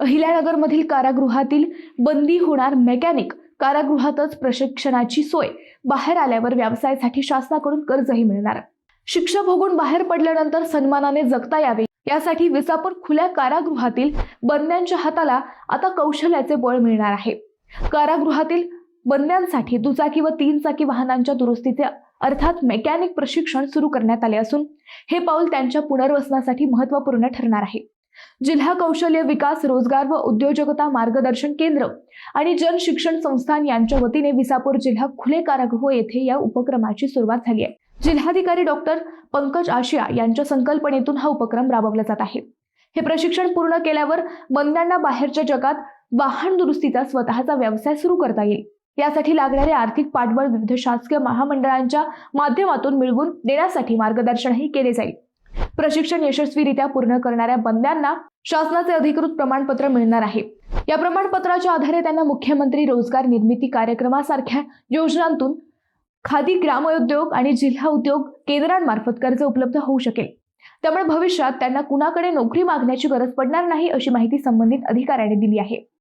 अहिल्यानगरमधील कारागृहातील बंदी होणार मेकॅनिक. कारागृहातच प्रशिक्षणाची सोय. बाहेर आल्यावर व्यवसायासाठी शासनाकडून कर्जही मिळणार. शिक्षा भोगून बाहेर पडल्यानंतर सन्मानाने जगता यावे. यासाठी विसापूर खुल्या कारागृहातील बंद्यांच्या हाताला आता कौशल्याचे बळ मिळणार आहे. कारागृहातील बंद्यांसाठी दुचाकी व तीन चाकी वाहनांच्या दुरुस्तीचे अर्थात मेकॅनिक प्रशिक्षण सुरू करण्यात आले असून हे पाऊल त्यांच्या पुनर्वसनासाठी महत्त्वपूर्ण ठरणार आहे. जिल्हा कौशल्य विकास रोजगार व उद्योजकता मार्गदर्शन केंद्र आणि जन शिक्षण संस्थान यांच्या वतीने विसापूर जिल्हा खुले कारागृह येथे या उपक्रमाची सुरुवात झाली आहे. जिल्हाधिकारी डॉक्टर पंकज आशिया यांच्या संकल्पनेतून हा उपक्रम राबवला जात आहे. हे प्रशिक्षण पूर्ण केल्यावर बंद्यांना बाहेरच्या जगात वाहन दुरुस्तीचा स्वतःचा व्यवसाय सुरू करता येईल. यासाठी लागणारे आर्थिक पाठबळ विविध शासकीय महामंडळांच्या माध्यमातून मिळवून देण्यासाठी मार्गदर्शनही केले जाईल. प्रशिक्षण यशस्वीरित्या पूर्ण करणाऱ्या बंद्यांना शासनाचे अधिकृत प्रमाणपत्र मिळणार आहे. या प्रमाणपत्राच्या आधारे त्यांना मुख्यमंत्री रोजगार निर्मिती कार्यक्रमासारख्या योजनांतून खादी ग्रामोद्योग आणि जिल्हा उद्योग केंद्रांमार्फत कर्ज उपलब्ध होऊ शकेल. त्यामुळे भविष्यात त्यांना कुणाकडे नोकरी मागण्याची गरज पडणार नाही अशी माहिती संबंधित अधिकाऱ्याने दिली आहे.